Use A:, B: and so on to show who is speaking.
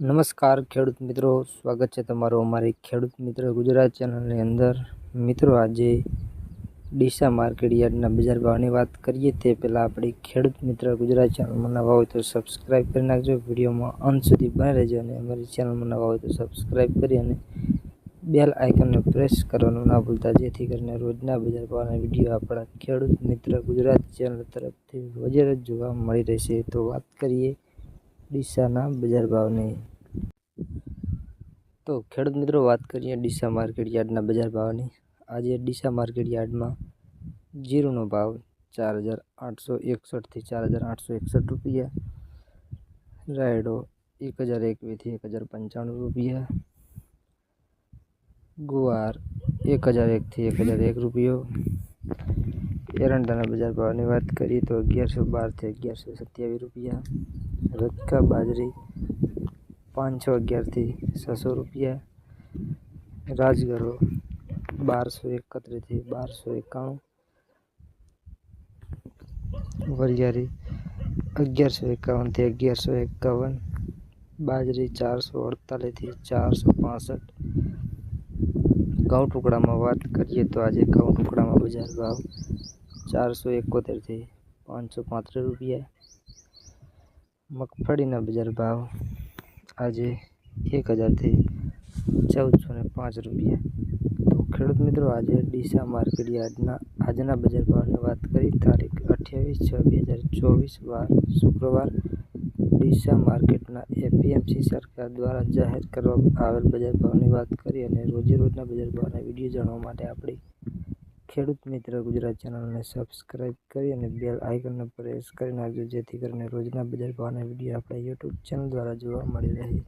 A: નમસ્કાર ખેડૂત મિત્રો, સ્વાગત છે તમારું અમારી ખેડૂત મિત્ર ગુજરાત ચેનલની અંદર. મિત્રો, આજે ડીસા માર્કેટ યાર્ડના બજાર ભાવની વાત કરીએ તે પહેલાં આપણી ખેડૂત મિત્ર ગુજરાત ચેનલમાં નવા હોય તો સબસ્ક્રાઈબ કરી નાખજો. વિડીયોમાં અંત સુધી બને રહેજો અને અમારી ચેનલમાં નવા હોય તો સબસ્ક્રાઈબ કરી અને બેલ આઇકનને પ્રેસ કરવાનું ના ભૂલતા, જેથી કરીને રોજના બજાર ભાવના વીડિયો આપણા ખેડૂત મિત્ર ગુજરાત ચેનલ તરફથી જ જોવા મળી રહેશે. તો વાત કરીએ ડીસાના બજાર ભાવની તો ખેડૂત મિત્રો વાત કરીએ ડીસા માર્કેટ યાર્ડના બજાર ભાવની આજે ડીસા માર્કેટ યાર્ડમાં જીરુનો ભાવ ચાર હજાર આઠસો એકસઠથી ચાર હજાર આઠસો એકસઠ રૂપિયા રાયડો એક હજાર એકવીસથી એક હજાર પંચાણું રૂપિયા ગુવાર એક હજાર એકથી એક હજાર એક રૂપિયો એરંડાના બજાર ભાવની વાત કરીએ તો અગિયારસો બારથી અગિયારસો સત્યાવીસ રૂપિયા રજકા બાજરી પાંચસો અગિયારથી છસો રૂપિયા રાજગરો બારસો એકત્રીસથી બારસો એકાણું વરિયાળી અગિયારસો એકાવનથી અગિયારસો એકાવન બાજરી ચારસો અડતાલીસથી ચારસો પાસઠ ઘઉં ટુકડામાં વાત કરીએ તો આજે ઘઉં ટુકડામાં બજાર ભાવ ચારસો એકોતેરથી પાંચસો પાંત્રીસ રૂપિયા. મગફળીના બજાર ભાવ આજે એક હજારથી ચૌદસો ને પાંચ રૂપિયા. તો ખેડૂત મિત્રો, આજે ડીસા માર્કેટ યાર્ડના આજના બજાર ભાવની વાત કરી. તારીખ અઠ્યાવીસ છ બે હજાર ચોવીસ વાર શુક્રવાર ડીસા માર્કેટના એપીએમસી સરકાર દ્વારા જાહેર કરવામાં આવેલ બજાર ભાવની વાત કરી અને રોજે રોજના બજાર ભાવના વીડિયો જાણવા માટે આપણી ખેડૂત મિત્ર, ગુજરાત ચેનલને સબસ્ક્રાઈબ કરી અને બેલ આઇકનને પ્રેસ કરી નાખજો જેથી કરીને રોજના બજાર ભાવના વીડિયો આપણા યુટ્યુબ ચેનલ દ્વારા જોવા મળી રહે.